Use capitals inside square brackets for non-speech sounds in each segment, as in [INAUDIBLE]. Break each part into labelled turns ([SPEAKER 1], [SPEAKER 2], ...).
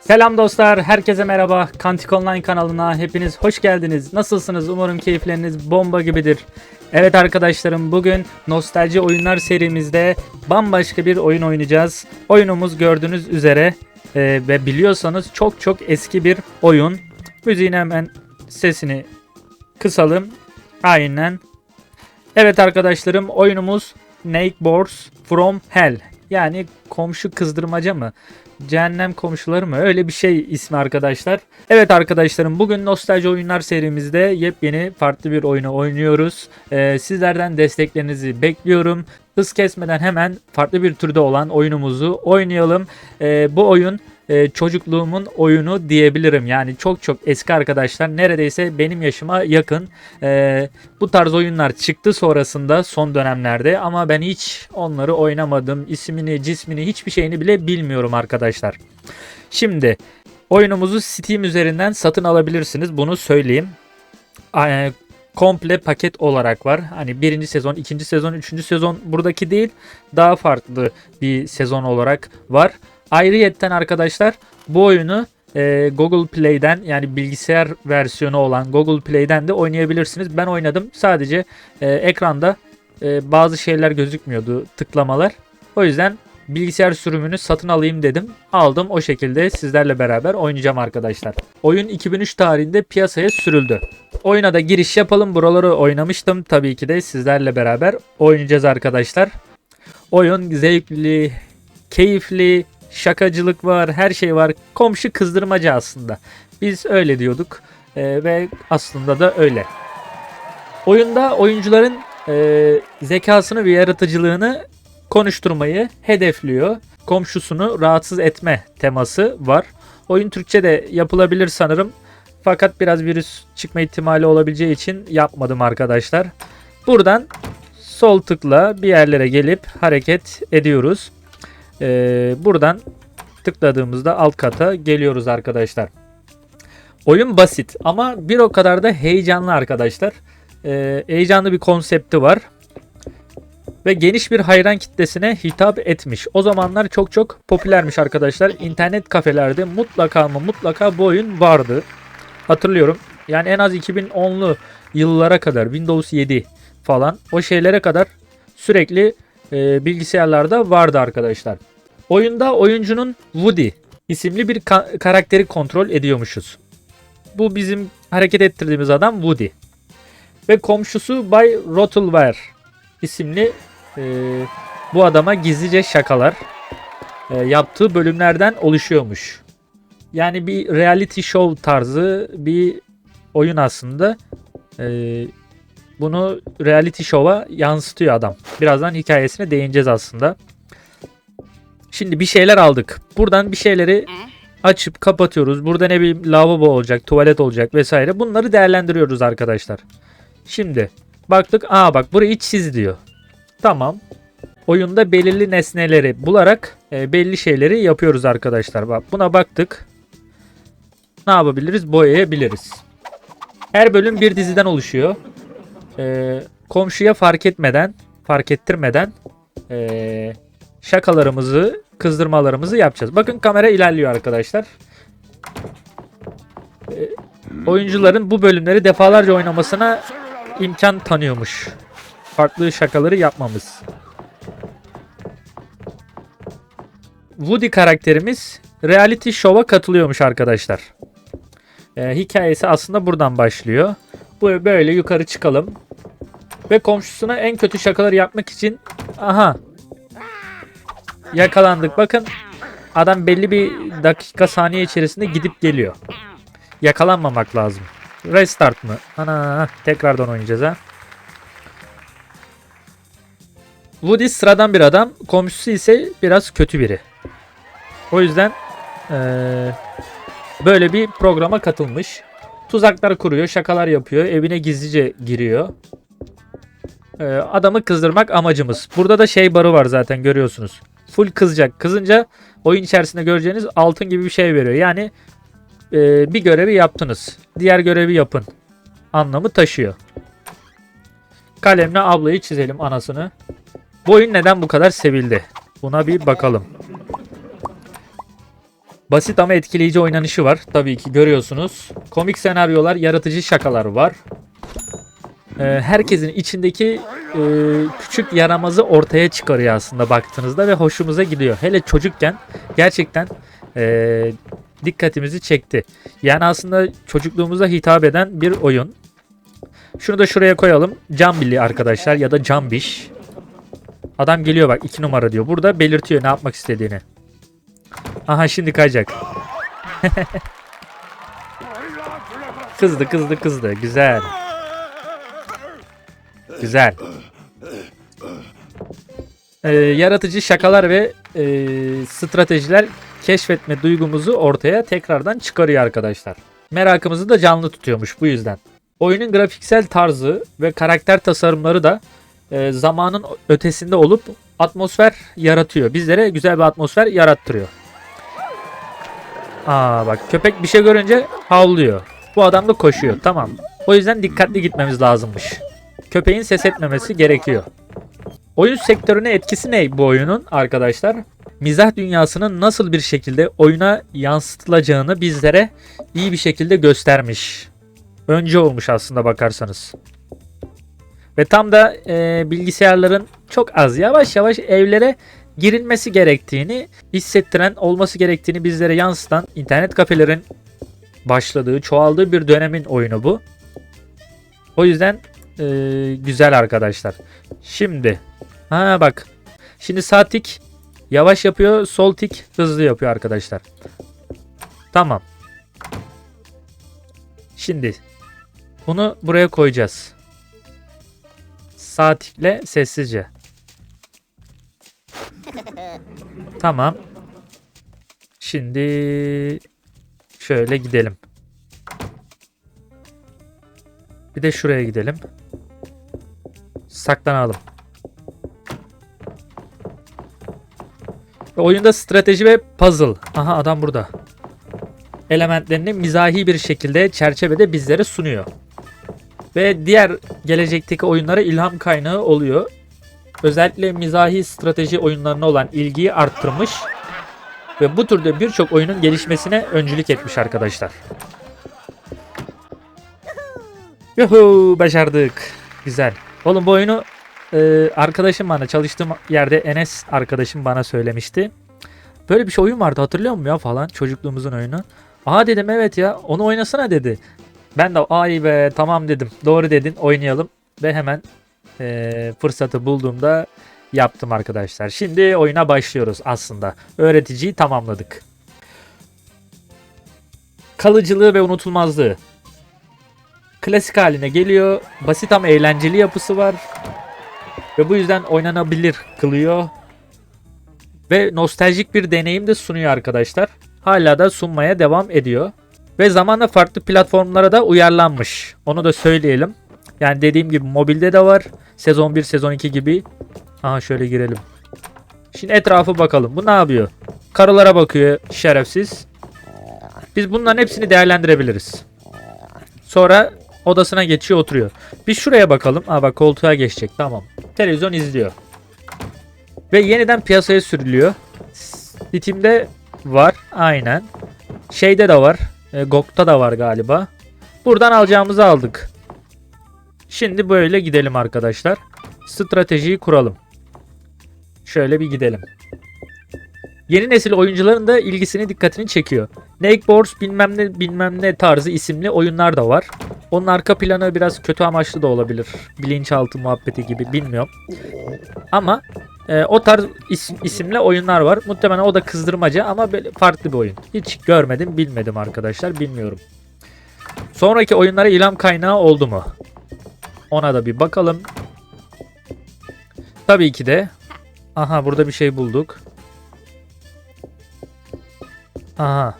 [SPEAKER 1] Selam dostlar, herkese merhaba. Kantik Online kanalına hepiniz hoş geldiniz. Nasılsınız? Umarım keyifleriniz bomba gibidir. Evet arkadaşlarım, bugün Nostalji Oyunlar serimizde bambaşka bir oyun oynayacağız. Oyunumuz gördüğünüz üzere e, ve biliyorsanız çok çok eski bir oyun. Müziğin hemen sesini kısalım. Aynen. Evet arkadaşlarım, oyunumuz Neighbors from Hell. Yani komşu kızdırmaca mı? Cehennem komşuları mı? Öyle bir şey ismi arkadaşlar. Evet arkadaşlarım bugün Nostalji Oyunlar serimizde yepyeni farklı bir oyunu oynuyoruz. Ee, sizlerden desteklerinizi bekliyorum. Hız kesmeden hemen farklı bir türde olan oyunumuzu oynayalım. Ee, bu oyun e, çocukluğumun oyunu diyebilirim. Yani çok çok eski arkadaşlar neredeyse benim yaşıma yakın. Ee, bu tarz oyunlar çıktı sonrasında son dönemlerde ama ben hiç onları oynamadım. İsmini, cismini, hiçbir şeyini bile bilmiyorum arkadaşlar. Şimdi oyunumuzu Steam üzerinden satın alabilirsiniz. Bunu söyleyeyim. Ee, komple paket olarak var. Hani birinci sezon, ikinci sezon, üçüncü sezon buradaki değil. Daha farklı bir sezon olarak var. Ayrıyetten arkadaşlar bu oyunu e, Google Play'den yani bilgisayar versiyonu olan Google Play'den de oynayabilirsiniz. Ben oynadım. Sadece e, ekranda e, bazı şeyler gözükmüyordu tıklamalar. O yüzden bilgisayar sürümünü satın alayım dedim. Aldım o şekilde sizlerle beraber oynayacağım arkadaşlar. Oyun 2003 tarihinde piyasaya sürüldü. Oyuna da giriş yapalım. Buraları oynamıştım. Tabii ki de sizlerle beraber oynayacağız arkadaşlar. Oyun zevkli, keyifli, şakacılık var, her şey var. Komşu kızdırmaca aslında. Biz öyle diyorduk Ee, ve aslında da öyle. Oyunda oyuncuların e, zekasını ve yaratıcılığını konuşturmayı hedefliyor. Komşusunu rahatsız etme teması var. Oyun Türkçe de yapılabilir sanırım. Fakat biraz virüs çıkma ihtimali olabileceği için yapmadım arkadaşlar. Buradan sol tıkla bir yerlere gelip hareket ediyoruz. Ee, buradan tıkladığımızda alt kata geliyoruz arkadaşlar. Oyun basit ama bir o kadar da heyecanlı arkadaşlar. Ee, heyecanlı bir konsepti var. Ve geniş bir hayran kitlesine hitap etmiş. O zamanlar çok çok popülermiş arkadaşlar. İnternet kafelerde mutlaka ama mutlaka bu oyun vardı. Hatırlıyorum. Yani en az 2010'lu yıllara kadar Windows 7 falan o şeylere kadar sürekli e, bilgisayarlarda vardı arkadaşlar. Oyunda oyuncunun Woody isimli bir ka- karakteri kontrol ediyormuşuz. Bu bizim hareket ettirdiğimiz adam Woody. Ve komşusu Bay Rottleware isimli e, bu adama gizlice şakalar e, yaptığı bölümlerden oluşuyormuş. Yani bir reality show tarzı bir oyun aslında. E, bunu reality show'a yansıtıyor adam. Birazdan hikayesine değineceğiz aslında. Şimdi bir şeyler aldık. Buradan bir şeyleri açıp kapatıyoruz. Burada ne bileyim lavabo olacak, tuvalet olacak vesaire. Bunları değerlendiriyoruz arkadaşlar. Şimdi baktık. Aa bak burayı çiz diyor. Tamam. Oyunda belirli nesneleri bularak e, belli şeyleri yapıyoruz arkadaşlar. Bak buna baktık. Ne yapabiliriz? Boyayabiliriz. Her bölüm bir diziden oluşuyor. Ee, komşuya fark etmeden, fark ettirmeden ee, şakalarımızı, kızdırmalarımızı yapacağız. Bakın kamera ilerliyor arkadaşlar. Ee, oyuncuların bu bölümleri defalarca oynamasına imkan tanıyormuş. Farklı şakaları yapmamız. Woody karakterimiz reality show'a katılıyormuş arkadaşlar. Ee, hikayesi aslında buradan başlıyor. Böyle yukarı çıkalım. Ve komşusuna en kötü şakaları yapmak için aha yakalandık. Bakın adam belli bir dakika saniye içerisinde gidip geliyor. Yakalanmamak lazım. Restart mı? Ana tekrardan oynayacağız ha. Woody sıradan bir adam. Komşusu ise biraz kötü biri. O yüzden eee, böyle bir programa katılmış. Tuzaklar kuruyor, şakalar yapıyor, evine gizlice giriyor. Ee, adamı kızdırmak amacımız. Burada da şey barı var zaten görüyorsunuz. Full kızacak. Kızınca oyun içerisinde göreceğiniz altın gibi bir şey veriyor. Yani e, bir görevi yaptınız. Diğer görevi yapın. Anlamı taşıyor. Kalemle ablayı çizelim anasını. Bu oyun neden bu kadar sevildi? Buna bir bakalım. Basit ama etkileyici oynanışı var. Tabii ki görüyorsunuz. Komik senaryolar, yaratıcı şakalar var. Ee, herkesin içindeki e, küçük yaramazı ortaya çıkarıyor aslında baktığınızda ve hoşumuza gidiyor. Hele çocukken gerçekten e, dikkatimizi çekti. Yani aslında çocukluğumuza hitap eden bir oyun. Şunu da şuraya koyalım. Cambili arkadaşlar ya da Cambiş. Adam geliyor bak 2 numara diyor. Burada belirtiyor ne yapmak istediğini. Aha şimdi kayacak. kızdı kızdı kızdı. Güzel. Güzel. Ee, yaratıcı şakalar ve e, stratejiler keşfetme duygumuzu ortaya tekrardan çıkarıyor arkadaşlar. Merakımızı da canlı tutuyormuş bu yüzden. Oyunun grafiksel tarzı ve karakter tasarımları da e, zamanın ötesinde olup atmosfer yaratıyor. Bizlere güzel bir atmosfer yarattırıyor. Aa bak köpek bir şey görünce havlıyor. Bu adam da koşuyor. Tamam. O yüzden dikkatli gitmemiz lazımmış. Köpeğin ses etmemesi gerekiyor. Oyun sektörüne etkisi ne bu oyunun arkadaşlar? Mizah dünyasının nasıl bir şekilde oyuna yansıtılacağını bizlere iyi bir şekilde göstermiş. Önce olmuş aslında bakarsanız. Ve tam da e, bilgisayarların çok az yavaş yavaş evlere girilmesi gerektiğini hissettiren olması gerektiğini bizlere yansıtan internet kafelerin başladığı çoğaldığı bir dönemin oyunu bu. O yüzden e, güzel arkadaşlar. Şimdi ha bak şimdi sağ tik yavaş yapıyor sol tik hızlı yapıyor arkadaşlar. Tamam. Şimdi bunu buraya koyacağız. Sağ tikle sessizce. Tamam. Şimdi şöyle gidelim. Bir de şuraya gidelim. Saklanalım. Oyunda strateji ve puzzle. Aha adam burada. Elementlerini mizahi bir şekilde çerçevede bizlere sunuyor. Ve diğer gelecekteki oyunlara ilham kaynağı oluyor. Özellikle mizahi strateji oyunlarına olan ilgiyi arttırmış ve bu türde birçok oyunun gelişmesine öncülük etmiş arkadaşlar. Yuhu başardık. Güzel. Oğlum bu oyunu e, arkadaşım bana çalıştığım yerde Enes arkadaşım bana söylemişti. Böyle bir şey oyun vardı hatırlıyor musun ya falan çocukluğumuzun oyunu. Aa dedim evet ya onu oynasana dedi. Ben de ay be tamam dedim. Doğru dedin oynayalım ve hemen e, fırsatı bulduğumda yaptım arkadaşlar. Şimdi oyuna başlıyoruz aslında. Öğreticiyi tamamladık. Kalıcılığı ve unutulmazlığı. Klasik haline geliyor. Basit ama eğlenceli yapısı var. Ve bu yüzden oynanabilir kılıyor. Ve nostaljik bir deneyim de sunuyor arkadaşlar. Hala da sunmaya devam ediyor. Ve zamanla farklı platformlara da uyarlanmış. Onu da söyleyelim. Yani dediğim gibi mobilde de var. Sezon 1, sezon 2 gibi. Aha şöyle girelim. Şimdi etrafı bakalım. Bu ne yapıyor? Karılara bakıyor şerefsiz. Biz bunların hepsini değerlendirebiliriz. Sonra odasına geçiyor oturuyor. Biz şuraya bakalım. Aa bak koltuğa geçecek. Tamam. Televizyon izliyor. Ve yeniden piyasaya sürülüyor. Steam'de var. Aynen. Şeyde de var. E, GOG'da da var galiba. Buradan alacağımızı aldık. Şimdi böyle gidelim arkadaşlar. Stratejiyi kuralım. Şöyle bir gidelim. Yeni nesil oyuncuların da ilgisini dikkatini çekiyor. Nakeboards bilmem ne bilmem ne tarzı isimli oyunlar da var. Onun arka planı biraz kötü amaçlı da olabilir. Bilinçaltı muhabbeti gibi bilmiyorum. Ama e, o tarz is, isimli oyunlar var. Muhtemelen o da kızdırmaca ama böyle farklı bir oyun. Hiç görmedim bilmedim arkadaşlar bilmiyorum. Sonraki oyunlara ilham kaynağı oldu mu? Ona da bir bakalım. Tabii ki de. Aha burada bir şey bulduk. Aha.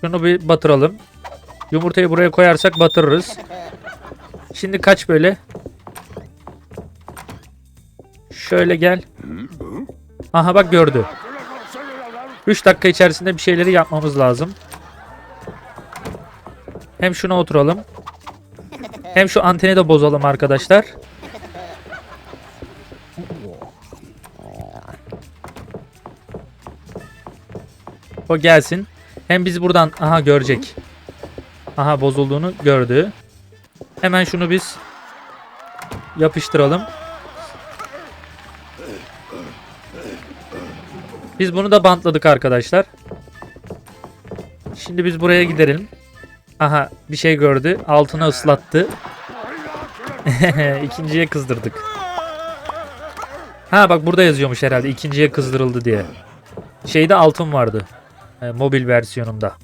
[SPEAKER 1] Şunu bir batıralım. Yumurtayı buraya koyarsak batırırız. Şimdi kaç böyle? Şöyle gel. Aha bak gördü. 3 dakika içerisinde bir şeyleri yapmamız lazım. Hem şuna oturalım. Hem şu anteni de bozalım arkadaşlar. O gelsin. Hem biz buradan aha görecek. Aha bozulduğunu gördü. Hemen şunu biz yapıştıralım. Biz bunu da bantladık arkadaşlar. Şimdi biz buraya gidelim. Aha bir şey gördü. Altını ıslattı. [LAUGHS] İkinciye kızdırdık. Ha bak burada yazıyormuş herhalde ikinciye kızdırıldı diye. Şeyde altın vardı. E, mobil versiyonunda.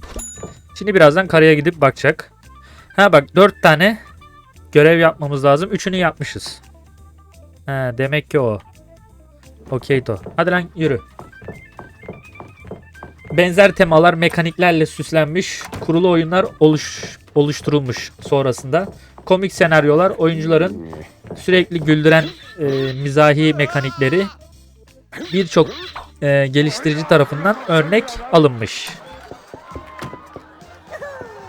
[SPEAKER 1] Şimdi birazdan karaya gidip bakacak. Ha bak dört tane görev yapmamız lazım. Üçünü yapmışız. Ha demek ki o. Okey to. Hadi lan yürü. Benzer temalar mekaniklerle süslenmiş, kurulu oyunlar oluş, oluşturulmuş sonrasında. Komik senaryolar, oyuncuların sürekli güldüren e, mizahi mekanikleri birçok e, geliştirici tarafından örnek alınmış.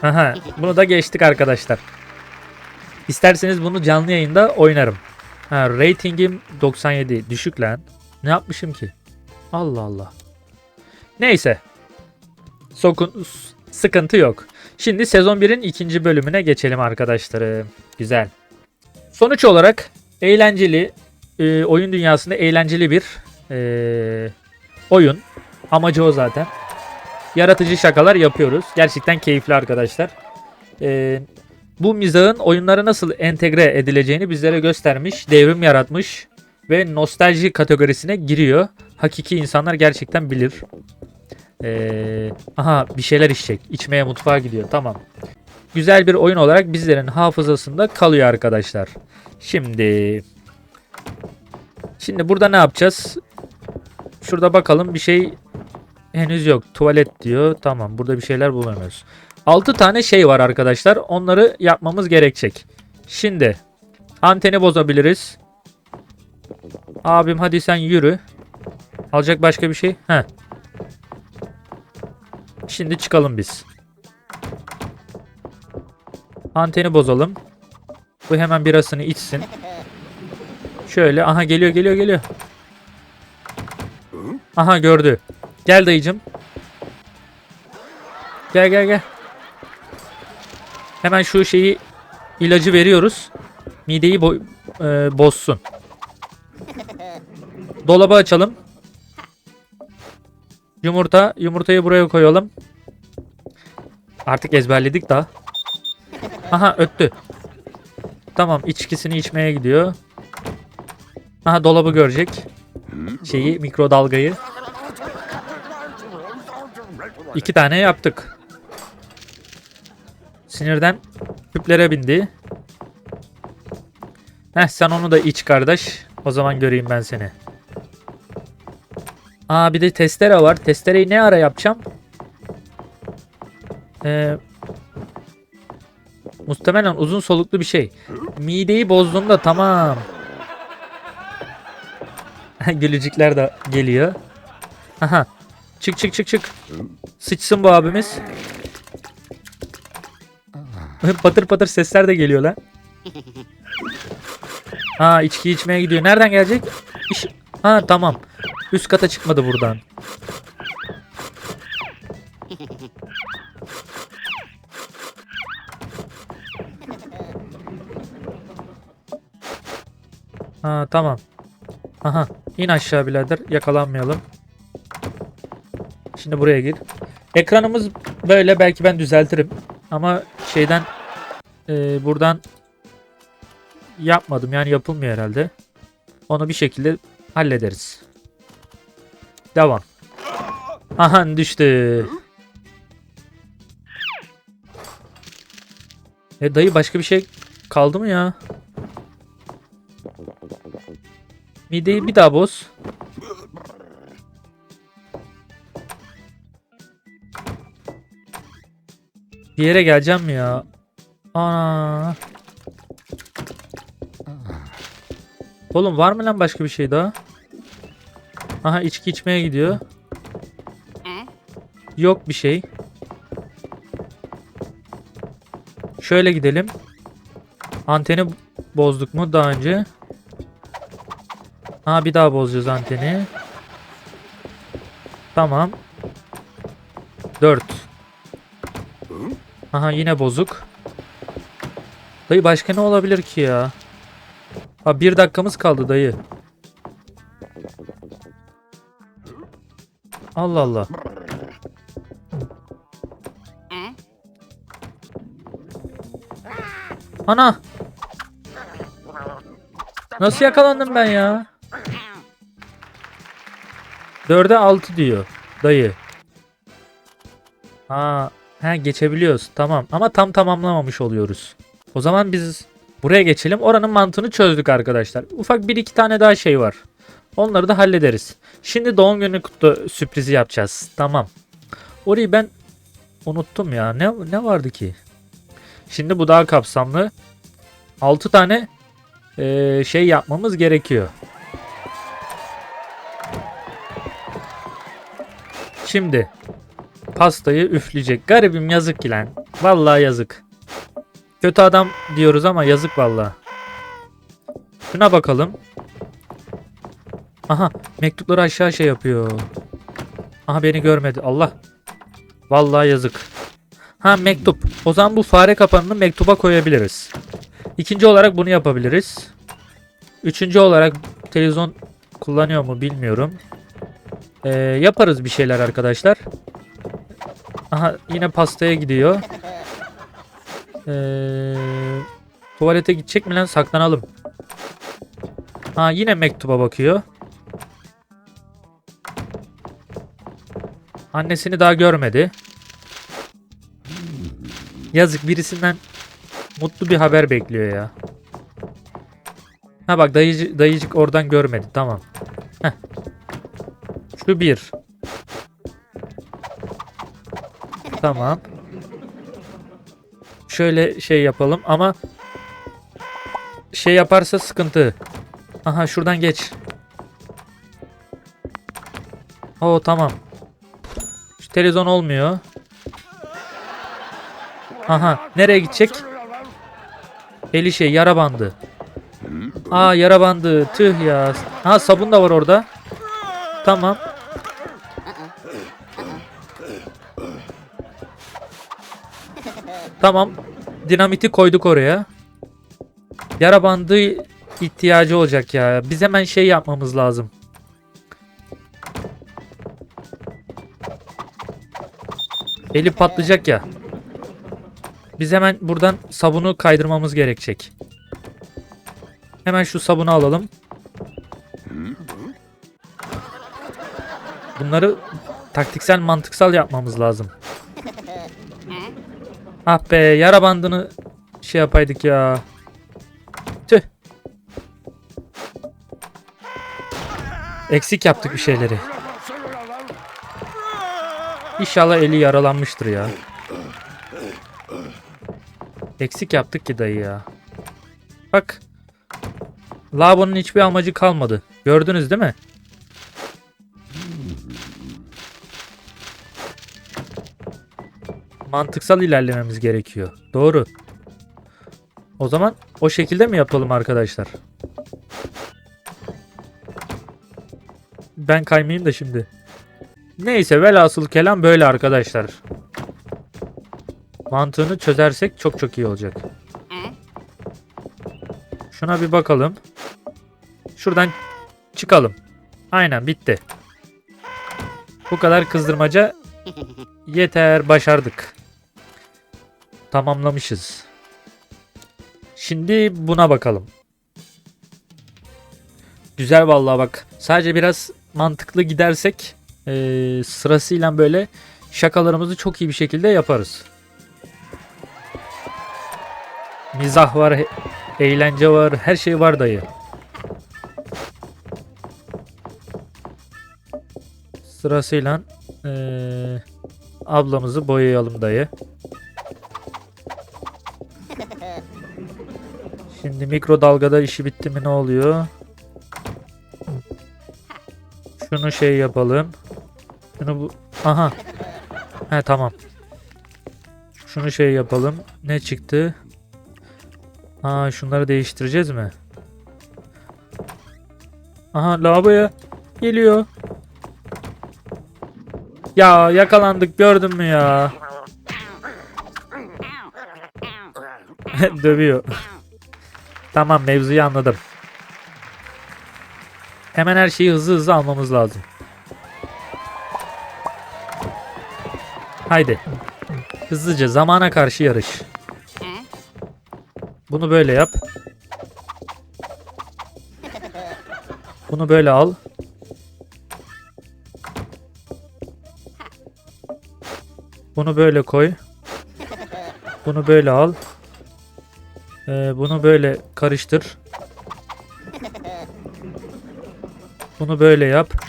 [SPEAKER 1] Aha, bunu da geçtik arkadaşlar. İsterseniz bunu canlı yayında oynarım. Ha, ratingim 97. Düşük lan. Ne yapmışım ki? Allah Allah. Neyse. Sokun sıkıntı yok. Şimdi sezon 1'in ikinci bölümüne geçelim arkadaşlarım. Güzel. Sonuç olarak eğlenceli, e, oyun dünyasında eğlenceli bir e, oyun. Amacı o zaten. Yaratıcı şakalar yapıyoruz. Gerçekten keyifli arkadaşlar. E, bu mizahın oyunlara nasıl entegre edileceğini bizlere göstermiş, devrim yaratmış ve nostalji kategorisine giriyor. Hakiki insanlar gerçekten bilir. Ee, aha bir şeyler içecek. İçmeye mutfağa gidiyor. Tamam. Güzel bir oyun olarak bizlerin hafızasında kalıyor arkadaşlar. Şimdi Şimdi burada ne yapacağız? Şurada bakalım bir şey henüz yok. Tuvalet diyor. Tamam burada bir şeyler bulamıyoruz. 6 tane şey var arkadaşlar. Onları yapmamız gerekecek. Şimdi anteni bozabiliriz. Abim hadi sen yürü. Alacak başka bir şey? Heh. Şimdi çıkalım biz. Anteni bozalım. Bu hemen birasını içsin. Şöyle aha geliyor geliyor geliyor. Aha gördü. Gel dayıcım. Gel gel gel. Hemen şu şeyi ilacı veriyoruz. Mideyi bo- e, bozsun. Dolabı açalım. Yumurta. Yumurtayı buraya koyalım. Artık ezberledik daha. Aha öttü. Tamam içkisini içmeye gidiyor. Aha dolabı görecek. Şeyi mikrodalgayı. İki tane yaptık. Sinirden küplere bindi. Heh sen onu da iç kardeş. O zaman göreyim ben seni. Aa bir de testere var. Testereyi ne ara yapacağım? Ee, muhtemelen uzun soluklu bir şey. Mideyi bozduğunda tamam. [LAUGHS] Gülücükler de geliyor. Aha. Çık çık çık çık. Sıçsın bu abimiz. [LAUGHS] patır patır sesler de geliyor lan. Ha içki içmeye gidiyor. Nereden gelecek? İş... Ha tamam. Üst kata çıkmadı buradan. Ha tamam. Aha in aşağı birader yakalanmayalım. Şimdi buraya gir. Ekranımız böyle belki ben düzeltirim. Ama şeyden e, buradan yapmadım yani yapılmıyor herhalde. Onu bir şekilde hallederiz. Devam. Aha düştü. E dayı başka bir şey kaldı mı ya? Mideyi bir daha boz. Bir yere geleceğim mi ya? Ana. Oğlum var mı lan başka bir şey daha? Aha içki içmeye gidiyor. Yok bir şey. Şöyle gidelim. Anteni bozduk mu daha önce? Ha bir daha bozacağız anteni. Tamam. 4. Aha yine bozuk. Dayı başka ne olabilir ki ya? Ha bir dakikamız kaldı dayı. Allah Allah. Ana. Nasıl yakalandım ben ya? 4'e 6 diyor dayı. Ha, he geçebiliyoruz. Tamam ama tam tamamlamamış oluyoruz. O zaman biz buraya geçelim. Oranın mantığını çözdük arkadaşlar. Ufak bir iki tane daha şey var. Onları da hallederiz. Şimdi doğum günü kutlu sürprizi yapacağız. Tamam. Orayı ben unuttum ya. Ne ne vardı ki? Şimdi bu daha kapsamlı. 6 tane eee, şey yapmamız gerekiyor. Şimdi pastayı üfleyecek. Garibim yazık ki lan. Vallahi yazık. Kötü adam diyoruz ama yazık vallahi. Şuna bakalım. Aha mektupları aşağı şey yapıyor. Aha beni görmedi. Allah. Vallahi yazık. Ha mektup. O zaman bu fare kapanını mektuba koyabiliriz. İkinci olarak bunu yapabiliriz. Üçüncü olarak televizyon kullanıyor mu bilmiyorum. Ee, yaparız bir şeyler arkadaşlar. Aha yine pastaya gidiyor. Ee, tuvalete gidecek mi lan saklanalım. Ha yine mektuba bakıyor. Annesini daha görmedi. Yazık birisinden mutlu bir haber bekliyor ya. Ha bak dayıcı, dayıcık oradan görmedi tamam. Heh. Şu bir. Tamam. Şöyle şey yapalım ama şey yaparsa sıkıntı. Aha şuradan geç. Oo tamam. Televizyon olmuyor. Aha nereye gidecek? Eli şey yara bandı. Aa yara bandı. Tüh ya. Ha sabun da var orada. Tamam. Tamam. Dinamiti koyduk oraya. Yara bandı ihtiyacı olacak ya. Biz hemen şey yapmamız lazım. Eli patlayacak ya. Biz hemen buradan sabunu kaydırmamız gerekecek. Hemen şu sabunu alalım. Bunları taktiksel mantıksal yapmamız lazım. Ah be yara bandını şey yapaydık ya. Tüh. Eksik yaptık bir şeyleri. İnşallah eli yaralanmıştır ya. Eksik yaptık ki dayı ya. Bak. Lavabonun hiçbir amacı kalmadı. Gördünüz değil mi? Mantıksal ilerlememiz gerekiyor. Doğru. O zaman o şekilde mi yapalım arkadaşlar? Ben kaymayayım da şimdi. Neyse velhasıl kelam böyle arkadaşlar. Mantığını çözersek çok çok iyi olacak. Şuna bir bakalım. Şuradan çıkalım. Aynen bitti. Bu kadar kızdırmaca yeter başardık. Tamamlamışız. Şimdi buna bakalım. Güzel vallahi bak. Sadece biraz mantıklı gidersek eee, sırasıyla böyle şakalarımızı çok iyi bir şekilde yaparız. Mizah var, eğlence var, her şey var dayı. Sırasıyla eee, ablamızı boyayalım dayı. Şimdi mikrodalgada işi bitti mi ne oluyor? Şunu şey yapalım. Şunu bu... Aha. He tamam. Şunu şey yapalım. Ne çıktı? Aa şunları değiştireceğiz mi? Aha lavaboya geliyor. Ya yakalandık gördün mü ya? [LAUGHS] Dövüyor. tamam mevzuyu anladım. Hemen her şeyi hızlı hızlı almamız lazım. Haydi. Hızlıca zamana karşı yarış. Bunu böyle yap. Bunu böyle al. Bunu böyle koy. Bunu böyle al. Ee, bunu böyle karıştır. Bunu böyle yap.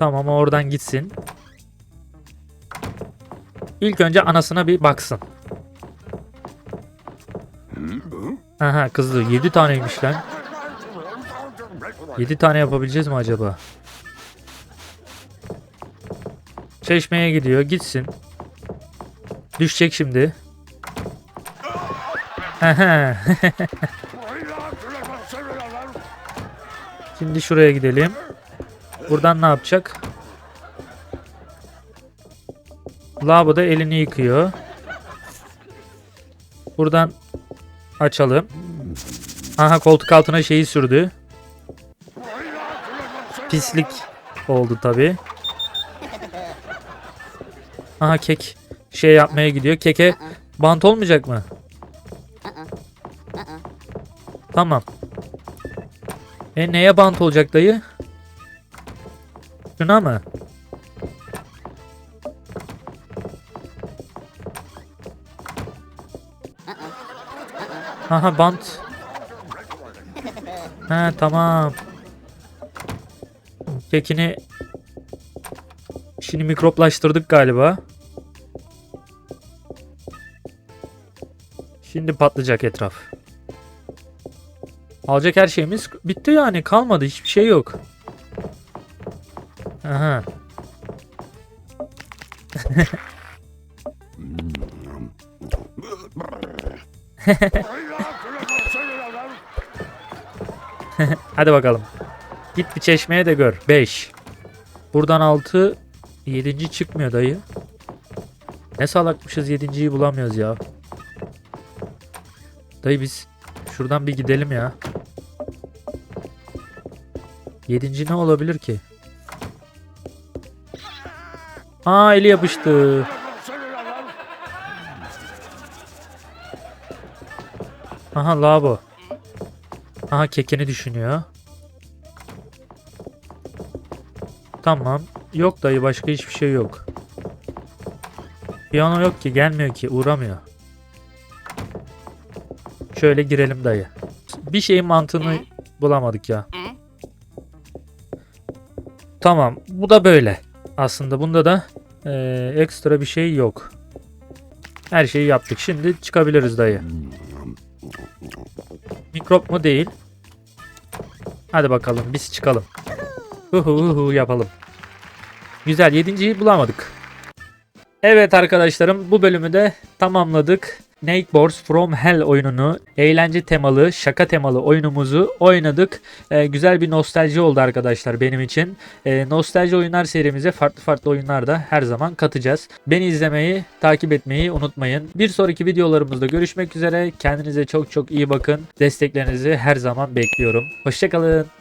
[SPEAKER 1] Tamam oradan gitsin. İlk önce anasına bir baksın. Aha kızdı. 7 taneymiş lan. 7 tane yapabileceğiz mi acaba? Çeşmeye gidiyor. Gitsin. Düşecek şimdi. [LAUGHS] Şimdi şuraya gidelim. Buradan ne yapacak? Lavaboda elini yıkıyor. Buradan açalım. Aha koltuk altına şeyi sürdü. Pislik oldu tabi. Aha kek şey yapmaya gidiyor. Keke bant olmayacak mı? Tamam. E neye bant olacak dayı? Şuna mı? Aha bant. Ha tamam. Kekini Şimdi mikroplaştırdık galiba. Şimdi patlayacak etraf. Alacak her şeyimiz bitti yani kalmadı hiçbir şey yok. Aha. [LAUGHS] Hadi bakalım. Git bir çeşmeye de gör. 5. Buradan 6. 7. çıkmıyor dayı. Ne salakmışız 7.yi bulamıyoruz ya. Dayı biz şuradan bir gidelim ya. 7. ne olabilir ki? Aa eli yapıştı. Aha lavabo. Aha kekini düşünüyor. Tamam. Yok dayı başka hiçbir şey yok. Piyano yok ki gelmiyor ki uğramıyor. Şöyle girelim dayı. Bir şeyin mantığını bulamadık ya. Tamam bu da böyle. Aslında bunda da eee, ekstra bir şey yok. Her şeyi yaptık. Şimdi çıkabiliriz dayı. Mikrop mu değil. Hadi bakalım biz çıkalım. Uhu uhu yapalım. Güzel yedinciyi bulamadık. Evet arkadaşlarım bu bölümü de tamamladık. Nakeboards From Hell oyununu eğlence temalı, şaka temalı oyunumuzu oynadık. Ee, güzel bir nostalji oldu arkadaşlar benim için. Ee, nostalji oyunlar serimize farklı farklı oyunlar da her zaman katacağız. Beni izlemeyi, takip etmeyi unutmayın. Bir sonraki videolarımızda görüşmek üzere. Kendinize çok çok iyi bakın. Desteklerinizi her zaman bekliyorum. Hoşçakalın.